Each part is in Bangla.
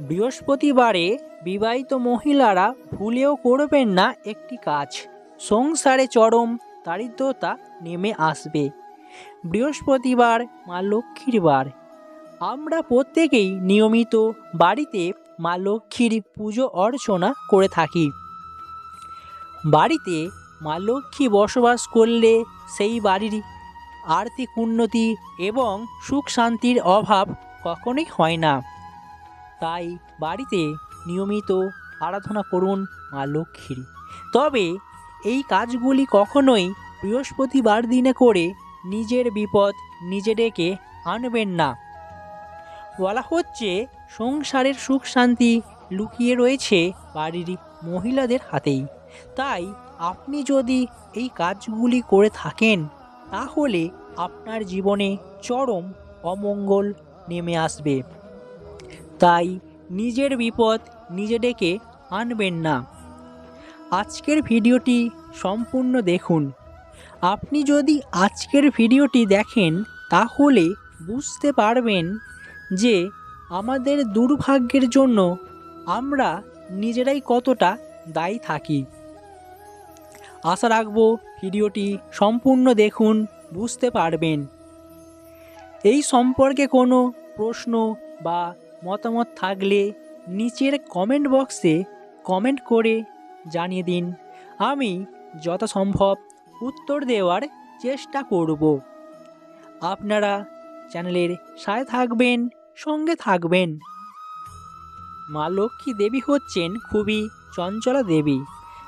বৃহস্পতিবারে বিবাহিত মহিলারা ভুলেও করবেন না একটি কাজ। সংসারে চরম দারিদ্রতা নেমে আসবে। বৃহস্পতিবার মা লক্ষ্মীর বার। আমরা প্রত্যেকেই নিয়মিত বাড়িতে মা লক্ষ্মীর পুজো অর্চনা করে থাকি। বাড়িতে মা লক্ষ্মী বসবাস করলে সেই বাড়ির আর্থিক উন্নতি এবং সুখ শান্তির অভাব কখনোই হয় না। তাই বাড়িতে নিয়মিত আরাধনা করুন মা লক্ষ্মীর। তবে এই কাজগুলি কখনোই বৃহস্পতিবার দিনে করে নিজের বিপদ নিজে ডেকে আনবেন না। বলা হচ্ছে, সংসারের সুখ শান্তি লুকিয়ে রয়েছে বাড়ির মহিলাদের হাতেই। তাই আপনি যদি এই কাজগুলি করে থাকেন, তাহলে আপনার জীবনে চরম অমঙ্গল নেমে আসবে। তাই নিজের বিপদ নিজে ডেকে আনবেন না। আজকের ভিডিওটি সম্পূর্ণ দেখুন। আপনি যদি আজকের ভিডিওটি দেখেন, তাহলে বুঝতে পারবেন যে আমাদের দুর্ভাগ্যের জন্য আমরা নিজেরাই কতটা দায়ী থাকি। আশা রাখব ভিডিওটি সম্পূর্ণ দেখুন, বুঝতে পারবেন। এই সম্পর্কে কোনো প্রশ্ন বা মতামত থাকলে নিচের কমেন্ট বক্সে কমেন্ট করে জানিয়ে দিন। আমি যথাসম্ভব উত্তর দেওয়ার চেষ্টা করব। আপনারা চ্যানেলের সাথে থাকবেন, সঙ্গে থাকবেন। মা লক্ষ্মী দেবী হচ্ছেন খুবই চঞ্চলা দেবী।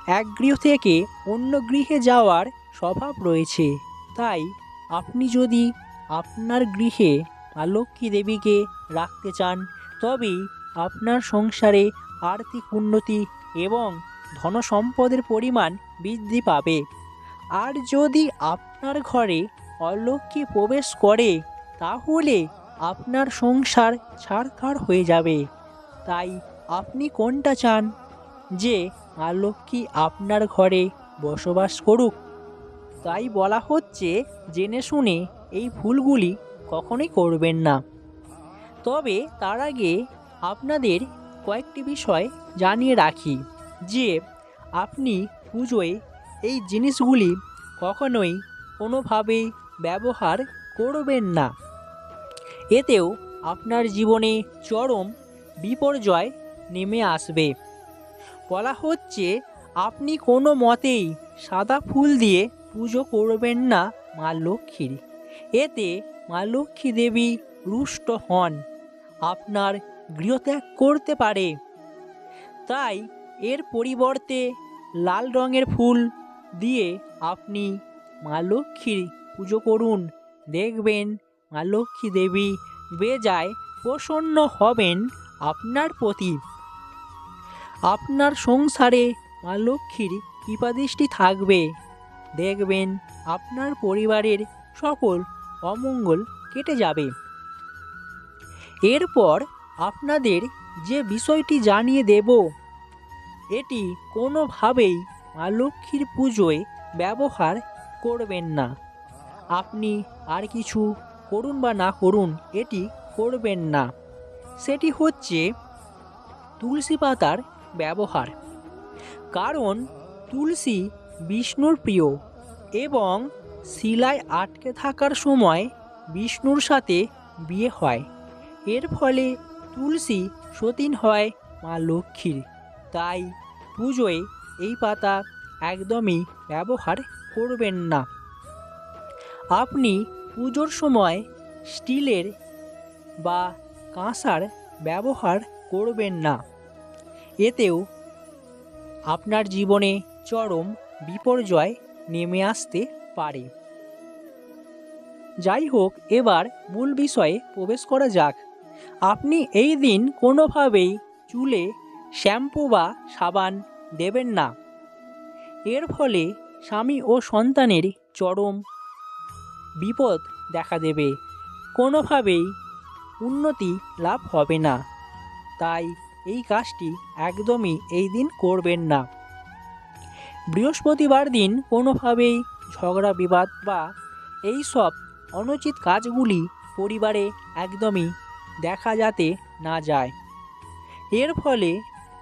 এক গৃহ থেকে অন্য গৃহে যাওয়ার স্বভাব রয়েছে। তাই আপনি যদি আপনার গৃহে মা লক্ষ্মী দেবীকে রাখতে চান তবেই আপনার সংসারে আর্থিক উন্নতি এবং ধনসম্পদের পরিমাণ বৃদ্ধি পাবে। আর যদি আপনার ঘরে অলক্ষ্মী প্রবেশ করে, তাহলে আপনার সংসার ছাড়খাড় হয়ে যাবে। তাই আপনি কোনটা চান? যে মা লক্ষ্মী আপনার ঘরে বসবাস করুক। তাই বলা হচ্ছে, জেনে শুনে এই ভুলগুলি কখনোই করবেন না। তবে তার আগে আপনাদের কয়েকটি বিষয় জানিয়ে রাখি, যে আপনি পুজোয় এই জিনিসগুলি কখনোই কোনোভাবেই ব্যবহার করবেন না। এতেও আপনার জীবনে চরম বিপর্যয় নেমে আসবে। বলা হচ্ছে, আপনি কোনো মতেই সাদা ফুল দিয়ে পুজো করবেন না মা লক্ষ্মীর। এতে মা লক্ষ্মী দেবী রুষ্ট হন। আপনার গৃহত্যাগ করতে পারে। তাই এর পরিবর্তে লাল রঙের ফুল দিয়ে আপনি মা লক্ষ্মীর পুজো করুন। দেখবেন মা লক্ষ্মী দেবী বেজায় প্রসন্ন হবেন আপনার প্রতি। আপনার সংসারে মা লক্ষ্মীর কৃপাদৃষ্টি থাকবে। দেখবেন আপনার পরিবারের সকল অমঙ্গল কেটে যাবে। এরপর আপনাদের যে বিষয়টি জানিয়ে দেব, এটি কোনোভাবেই মা লক্ষ্মীর পুজোয় ব্যবহার করবেন না। আপনি আর কিছু করুন বা না করুন, এটি করবেন না। সেটি হচ্ছে তুলসী পাতার ব্যবহার। কারণ তুলসী বিষ্ণুর প্রিয় এবং শিলায় আটকে থাকার সময় বিষ্ণুর সাথে বিয়ে হয়। এর ফলে তুলসী সতীন হয় মা লক্ষ্মীর। তাই পুজোয় এই পাতা একদমই ব্যবহার করবেন না। আপনি পুজোর সময় স্টিলের বা কাঁসার ব্যবহার করবেন না। এতেও আপনার জীবনে চরম বিপর্যয় নেমে আসতে পারে। যাই হোক, এবার মূল বিষয়ে প্রবেশ করা যাক। আপনি এই দিন কোনোভাবেই চুলে শ্যাম্পু বা সাবান দেবেন না। এর ফলে স্বামী ও সন্তানের চরম বিপদ দেখা দেবে। কোনোভাবেই উন্নতি লাভ হবে না। তাই এই কাজটি একদমই এই দিন করবেন না। বৃহস্পতিবার দিন কোনোভাবেই ঝগড়া, বিবাদ বা এই সব অনুচিত কাজগুলি পরিবারে একদমই দেখা যাতে না যায়। এর ফলে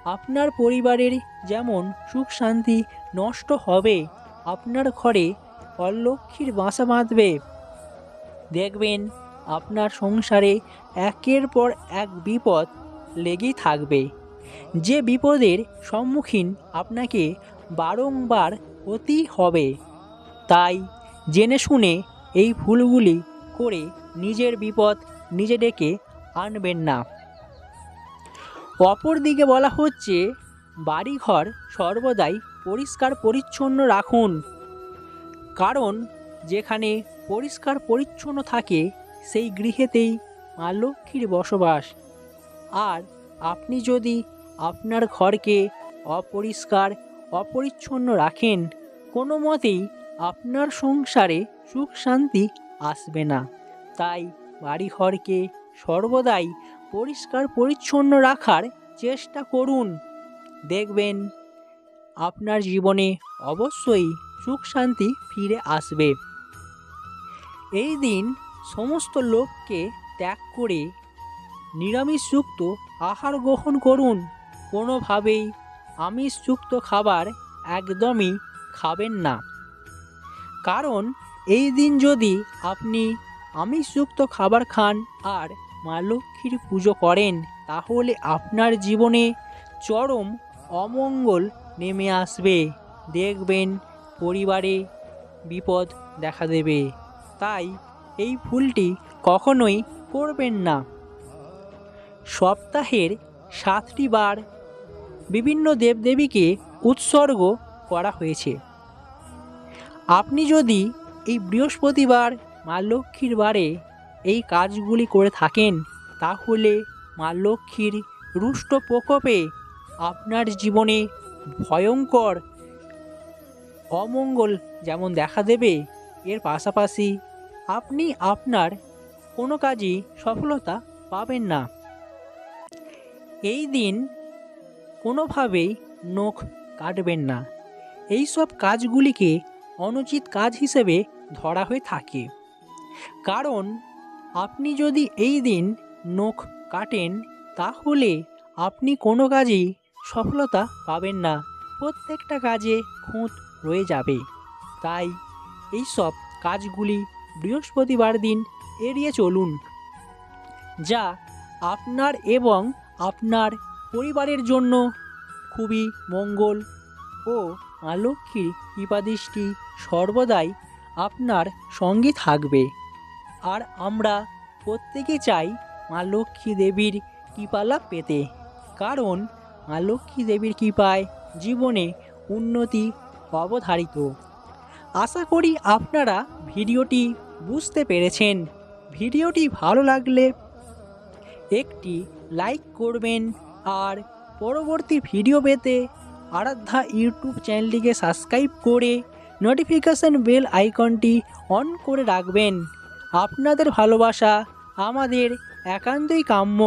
আপনার পরিবারের যেমন সুখ শান্তি নষ্ট হবে, আপনার ঘরে অলক্ষীর বাসা বাঁধবে। দেখবেন আপনার সংসারে একের পর এক বিপদ লেগেই থাকবে। যে বিপদের সম্মুখীন আপনাকে বারংবার হতেই হবে। তাই জেনে শুনে এই ভুলগুলি করে নিজের বিপদ নিজে ডেকে আনবেন না। অপরদিকে বলা হচ্ছে, বাড়িঘর সর্বদাই পরিষ্কার পরিচ্ছন্ন রাখুন। কারণ, যেখানে পরিষ্কার পরিচ্ছন্ন থাকে, সেই গৃহেতেই মা লক্ষ্মীর বসবাস। আর আপনি যদি আপনার ঘরকে অপরিষ্কার, অপরিচ্ছন্ন রাখেন, কোনো মতেই আপনার সংসারে সুখ শান্তি আসবে না। তাই বাড়িঘরকে সর্বদাই পরিষ্কার পরিচ্ছন্ন রাখার চেষ্টা করুন। দেখবেন, আপনার জীবনে অবশ্যই সুখ শান্তি ফিরে আসবে। এই দিন সমস্ত লোককে ত্যাগ করে নিরামিষযুক্ত আহার গ্রহণ করুন। কোনোভাবেই আমিষযুক্ত খাবার একদমই খাবেন না। কারণ এই দিন যদি আপনি আমিষযুক্ত খাবার খান আর মা লক্ষ্মীর পুজো করেন, তাহলে আপনার জীবনে চরম অমঙ্গল নেমে আসবে। দেখবেন পরিবারে বিপদ দেখা দেবে। তাই এই ফুলটি কখনোই করবেন না। সপ্তাহের সাতটি বার বিভিন্ন দেবদেবীকে উৎসর্গ করা হয়েছে। আপনি যদি এই বৃহস্পতিবার মা লক্ষ্মীর বারে এই কাজগুলি করে থাকেন, তাহলে মা লক্ষ্মীর রুষ্ট প্রকোপে আপনার জীবনে ভয়ঙ্কর অমঙ্গল যেমন দেখা দেবে, এর পাশাপাশি আপনি আপনার কোনো কাজই সফলতা পাবেন না। এই দিন কোনোভাবেই নখ কাটবেন না। এই সব কাজগুলিকে অনুচিত কাজ হিসেবে ধরা হয়ে থাকে। কারণ আপনি যদি এই দিন নখ কাটেন, তাহলে আপনি কোনো কাজেই সফলতা পাবেন না। প্রত্যেকটা কাজে খুঁত রয়ে যাবে। তাই এই সব কাজগুলি বৃহস্পতিবার দিন এড়িয়ে চলুন, যা আপনার এবং আপনার পরিবারের জন্য খুবই মঙ্গল ও মা লক্ষ্মীর কৃপাদৃষ্টি সর্বদাই আপনার সঙ্গে থাকবে। আর আমরা প্রত্যেকে চাই মা লক্ষ্মী দেবীর কৃপালাভ পেতে। কারণ মা লক্ষ্মী দেবীর কৃপায় জীবনে উন্নতি অবধারিত। আশা করি আপনারা ভিডিওটি বুঝতে পেরেছেন। ভিডিওটি ভালো লাগলে একটি লাইক করবেন আর পরবর্তী ভিডিও পেতে আরাধ্যা ইউটিউব চ্যানেলটিকে সাবস্ক্রাইব করে নোটিফিকেশান বেল আইকনটি অন করে রাখবেন। আপনাদের ভালোবাসা আমাদের একান্তই কাম্য।